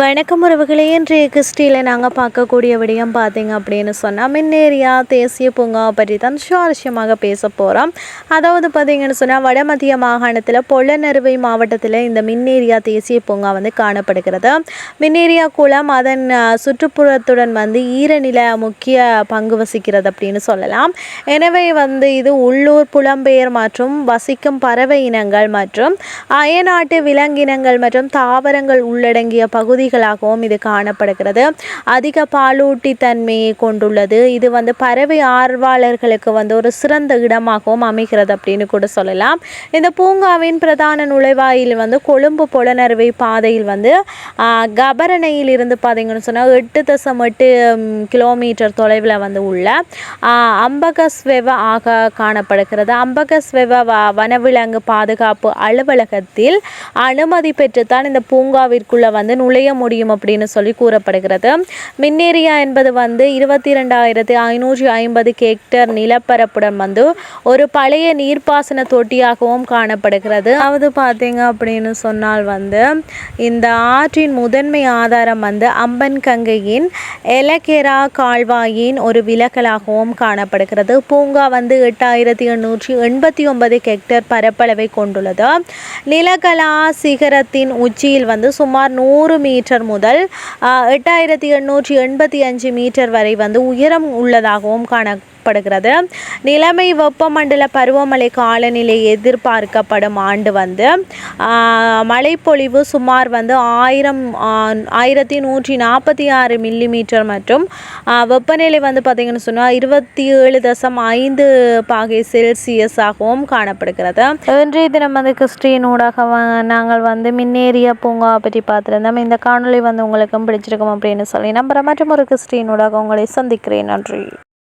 வணக்கம் உறவுகளே. இன்றைய கிறிஸ்டியில் நாங்கள் பார்க்கக்கூடிய விடயம் பார்த்தீங்க அப்படின்னு சொன்னால் மின்னேரியா தேசிய பூங்காவை பற்றி தான் சுவாரஸ்யமாக பேச போகிறோம் அதாவது பார்த்தீங்கன்னு சொன்னால் வடமத்திய மாகாணத்தில் பொள்ளநறுவை மாவட்டத்தில் இந்த மின்னேரியா தேசிய பூங்கா வந்து காணப்படுகிறது. மின்னேரியா குளம் அதன் சுற்றுப்புறத்துடன் வந்து ஈரநில முக்கிய பங்கு வசிக்கிறது அப்படின்னு சொல்லலாம். எனவே வந்து இது உள்ளூர் புலம்பெயர் மற்றும் வசிக்கும் பறவை இனங்கள் மற்றும் அயநாட்டு விலங்கினங்கள் மற்றும் தாவரங்கள் உள்ளடங்கிய பகுதி பகுதிகளாகவும் இது காணப்படுகிறது. அதிக பாலூட்டி தன்மையை கொண்டுள்ளது. இது வந்து பறவை ஆர்வலர்களுக்கு வந்து ஒரு சிறந்த இடமாகவும் அமைகிறது அப்படின்னு கூட சொல்லலாம். இந்த பூங்காவின் பிரதான நுழைவாயில் வந்து கொழும்பு புலனறுவை பாதையில் வந்து கபரணையில் இருந்து பார்த்தீங்கன்னு சொன்னால் எட்டு தசம் எட்டு கிலோமீட்டர் தொலைவில் வந்து உள்ள அம்பகஸ்வெவ ஆக காணப்படுகிறது. அம்பகஸ்வெவ வ வனவிலங்கு பாதுகாப்பு அலுவலகத்தில் அனுமதி பெற்றுத்தான் இந்த பூங்காவிற்குள்ளே வந்து நுழைய முடியும் அப்படின்னு சொல்லி கூறப்படுகிறது. மின்னேரியா என்பது வந்து இருபத்தி ரெண்டாயிரத்தி ஐநூற்றி ஐம்பது ஹெக்டேர் நிலப்பரப்புடன் வந்து ஒரு பழைய நீர்ப்பாசன தொட்டியாகவும் காணப்படுகிறது. அதாவது பார்த்தீங்க அப்படின்னு சொன்னால் வந்து இந்த ஆற்றின் முதன்மை ஆதாரம் வந்து அம்பன் கங்கையின் எலகெரா கால்வாயின் ஒரு விலகலாகவும் காணப்படுகிறது. பூங்கா வந்து எட்டாயிரத்தி எண்ணூற்றி எண்பத்தி ஒன்பது ஹெக்டேர் பரப்பளவை கொண்டுள்ளது. நிலகலா சிகரத்தின் உச்சியில் வந்து சுமார் நூறு மீட்டர் முதல் எட்டாயிரத்தி எண்ணூற்றி எண்பத்தி அஞ்சு மீட்டர் வரை வந்து உயரம் உள்ளதாகவும் ஏற்படுகிறது நிலைமை வெப்பமண்டல பருவமழை காலநிலை எதிர்பார்க்கப்படும் ஆண்டு வந்து ஆஹ், மழைப்பொழிவு சுமார் வந்து ஆயிரம் ஆயிரத்தி நூற்றி நாற்பத்தி ஆறு மில்லிமீட்டர் மற்றும் ஆஹ், வெப்பநிலை வந்து பார்த்திங்கன்னு சொன்னால் இருபத்தி ஏழு தசம் ஐந்து பாகை செல்சியஸ் ஆகவும் காணப்படுகிறது. இன்றைய தினம் வந்து கிறிஸ்டின் ஊடாக நாங்கள் வந்து மின்னேறிய பூங்காவை பற்றி பார்த்துருந்தோம். இந்த காணொளி வந்து உங்களுக்கும் பிடிச்சிருக்கும் அப்படின்னு சொல்லி நம்புகிற மற்றும் ஒரு கிறிஸ்டின் ஊடாக உங்களை சந்திக்கிறேன். நன்றி.